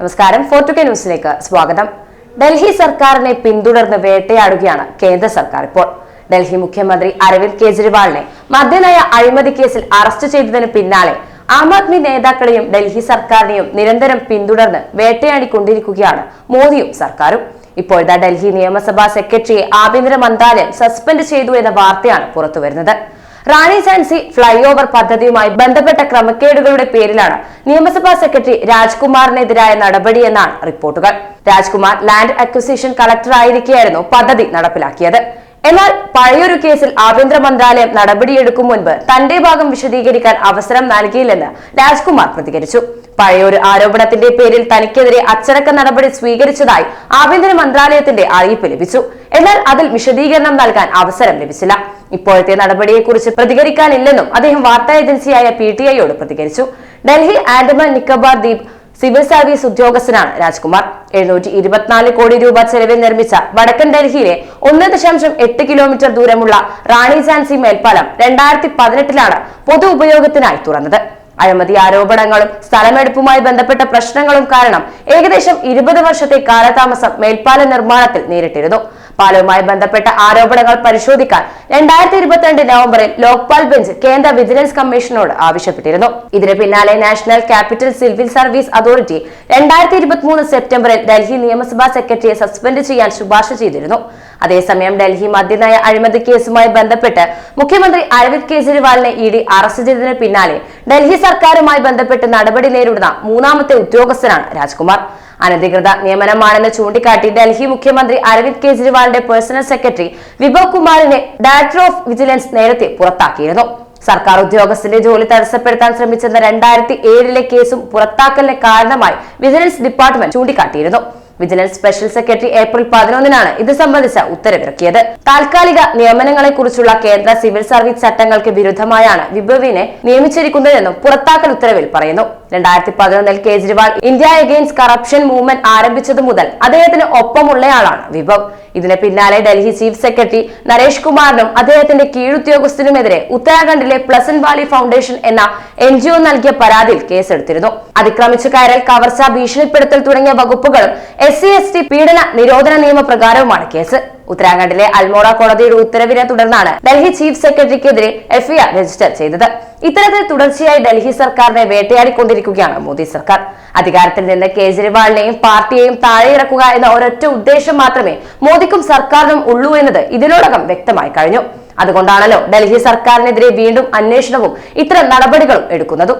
നമസ്കാരം. ഫോർട്ടുകെ ന്യൂസിലേക്ക് സ്വാഗതം. ഡൽഹി സർക്കാരിനെ പിന്തുടർന്ന് വേട്ടയാടുകയാണ് കേന്ദ്ര സർക്കാർ ഇപ്പോൾ. ഡൽഹി മുഖ്യമന്ത്രി അരവിന്ദ് കെജ്രിവാളിനെ മദ്യനയ അഴിമതി കേസിൽ അറസ്റ്റ് ചെയ്തതിന് പിന്നാലെ ആം ആദ്മി നേതാക്കളെയും ഡൽഹി സർക്കാരിനെയും നിരന്തരം പിന്തുടർന്ന് വേട്ടയാടിക്കൊണ്ടിരിക്കുകയാണ് മോദിയും സർക്കാരും. ഇപ്പോഴത്തെ ഡൽഹി നിയമസഭാ സെക്രട്ടറിയെ ആഭ്യന്തര മന്ത്രാലയം സസ്പെൻഡ് ചെയ്തു എന്ന വാർത്തയാണ് പുറത്തുവരുന്നത്. റാണി ഝാൻസി ഫ്ലൈ ഓവർ പദ്ധതിയുമായി ബന്ധപ്പെട്ട ക്രമക്കേടുകളുടെ പേരിലാണ് നിയമസഭാ സെക്രട്ടറി രാജ്കുമാറിനെതിരായ നടപടിയെന്നാണ് റിപ്പോർട്ടുകൾ. രാജ്കുമാർ ലാൻഡ് അക്വിസിഷൻ കളക്ടറായിരിക്കെയായിരുന്നു പദ്ധതി നടപ്പിലാക്കിയത്. എന്നാൽ പഴയൊരു കേസിൽ ആഭ്യന്തര മന്ത്രാലയം നടപടിയെടുക്കും മുൻപ് തന്റെ ഭാഗം വിശദീകരിക്കാൻ അവസരം നൽകിയില്ലെന്ന് രാജ്കുമാർ പ്രതികരിച്ചു. പഴയൊരു ആരോപണത്തിന്റെ പേരിൽ തനിക്കെതിരെ അച്ചടക്ക നടപടി സ്വീകരിച്ചതായി ആഭ്യന്തര മന്ത്രാലയത്തിന്റെ അറിയിപ്പ് ലഭിച്ചു. എന്നാൽ അതിൽ വിശദീകരണം നൽകാൻ അവസരം ലഭിച്ചില്ല. ഇപ്പോഴത്തെ നടപടിയെക്കുറിച്ച് പ്രതികരിക്കാനില്ലെന്നും അദ്ദേഹം വാർത്താ ഏജൻസിയായ പി ടി ഐയോട് പ്രതികരിച്ചു. ഡൽഹി ആൻഡമാൻ നിക്കോബാർ ദ്വീപ് സിവിൽ സർവീസ് ഉദ്യോഗസ്ഥനാണ് രാജ്കുമാർ. എഴുന്നൂറ്റി ഇരുപത്തിനാല് കോടി രൂപ ചെലവിൽ നിർമ്മിച്ച വടക്കൻ ഡൽഹിയിലെ ഒന്ന് ദശാംശം എട്ട് കിലോമീറ്റർ ദൂരമുള്ള റാണി ഝാൻസി മേൽപ്പാലം രണ്ടായിരത്തി പതിനെട്ടിലാണ് പൊതു ഉപയോഗത്തിനായി തുറന്നത്. അഴിമതി ആരോപണങ്ങളും സ്ഥലമെടുപ്പുമായി ബന്ധപ്പെട്ട പ്രശ്നങ്ങളും കാരണം ഏകദേശം ഇരുപത് വർഷത്തെ കാലതാമസം മേൽപ്പാല നിർമ്മാണത്തിൽ നേരിട്ടിരുന്നു. പാലവുമായി ബന്ധപ്പെട്ട ആരോപണങ്ങൾ പരിശോധിക്കാൻ രണ്ടായിരത്തി ഇരുപത്തിരണ്ട് നവംബറിൽ ലോക്പാൽ ബെഞ്ച് കേന്ദ്ര വിജിലൻസ് കമ്മീഷനോട് ആവശ്യപ്പെട്ടിരുന്നു. ഇതിന് പിന്നാലെ national capital civil service authority രണ്ടായിരത്തി ഇരുപത്തിമൂന്ന് സെപ്റ്റംബറിൽ ഡൽഹി നിയമസഭാ സെക്രട്ടറിയെ സസ്പെൻഡ് ചെയ്യാൻ ശുപാർശ ചെയ്തിരുന്നു. അതേസമയം ഡൽഹി മദ്യനയ അഴിമതി കേസുമായി ബന്ധപ്പെട്ട് മുഖ്യമന്ത്രി അരവിന്ദ് കെജ്രിവാളിനെ ഇ ഡി അറസ്റ്റ് ചെയ്തതിന് പിന്നാലെ ഡൽഹി സർക്കാരുമായി ബന്ധപ്പെട്ട് നടപടി നേരിടുന്ന മൂന്നാമത്തെ ഉദ്യോഗസ്ഥനാണ് രാജ്കുമാർ. അനധികൃത നിയമനമാണെന്ന് ചൂണ്ടിക്കാട്ടി ഡൽഹി മുഖ്യമന്ത്രി അരവിന്ദ് കെജ്രിവാളിന്റെ പേഴ്സണൽ സെക്രട്ടറി വിഭവ് കുമാറിനെ ഡയറക്ടർ ഓഫ് വിജിലൻസ് നേരത്തെ പുറത്താക്കിയിരുന്നു. സർക്കാർ ഉദ്യോഗസ്ഥന്റെ ജോലി തടസ്സപ്പെടുത്താൻ ശ്രമിച്ചെന്ന രണ്ടായിരത്തി ഏഴിലെ കേസും പുറത്താക്കലിന് കാരണമായി വിജിലൻസ് ഡിപ്പാർട്ട്മെന്റ് ചൂണ്ടിക്കാട്ടിയിരുന്നു. വിജിലൻസ് സ്പെഷ്യൽ സെക്രട്ടറി ഏപ്രിൽ പതിനൊന്നിനാണ് ഇത് സംബന്ധിച്ച ഉത്തരവിറക്കിയത്. താൽക്കാലിക നിയമനങ്ങളെ കുറിച്ചുള്ള കേന്ദ്ര സിവിൽ സർവീസ് ചട്ടങ്ങൾക്ക് വിരുദ്ധമായാണ് വിഭവിനെ നിയമിച്ചിരിക്കുന്നതെന്നും പുറത്താക്കൽ ഉത്തരവിൽ പറയുന്നു. രണ്ടായിരത്തി പതിനൊന്നിൽ Kejriwal India against corruption movement ആരംഭിച്ചത് മുതൽ അദ്ദേഹത്തിന് ഒപ്പമുള്ളയാളാണ് വിഭവ്. ഇതിന് പിന്നാലെ ഡൽഹി ചീഫ് സെക്രട്ടറി നരേഷ് കുമാറിനും അദ്ദേഹത്തിന്റെ കീഴുദ്യോഗസ്ഥനുമെതിരെ ഉത്തരാഖണ്ഡിലെ പ്ലസൻ വാലി ഫൗണ്ടേഷൻ എന്ന എൻ ജി ഒ നൽകിയ പരാതിയിൽ കേസെടുത്തിരുന്നു. അതിക്രമിച്ചു കയറൽ കവർച്ച ഭീഷണിപ്പെടുത്തൽ തുടങ്ങിയ വകുപ്പുകളും എസ് സി എസ് ടി പീഡന നിരോധന നിയമപ്രകാരവുമാണ് കേസ്. ഉത്തരാഖണ്ഡിലെ അൽമോറ കോടതിയുടെ ഉത്തരവിനെ തുടർന്നാണ് ഡൽഹി ചീഫ് സെക്രട്ടറിക്കെതിരെ എഫ്ഐആർ രജിസ്റ്റർ ചെയ്തത്. ഇത്തരത്തിൽ തുടർച്ചയായി ഡൽഹി സർക്കാരിനെ വേട്ടയാടിക്കൊണ്ടിരിക്കുകയാണ് മോദി സർക്കാർ. അധികാരത്തിൽ നിന്ന് കേജ്രിവാളിനെയും പാർട്ടിയെയും താഴെയിറക്കുക എന്ന ഒരൊറ്റ ഉദ്ദേശം മാത്രമേ മോദിക്കും സർക്കാരിനും ഉള്ളൂ എന്നത് ഇതിനോടകം വ്യക്തമായി കഴിഞ്ഞു. അതുകൊണ്ടാണല്ലോ ഡൽഹി സർക്കാരിനെതിരെ വീണ്ടും അന്വേഷണവും ഇത്തരം നടപടികളും എടുക്കുന്നതും.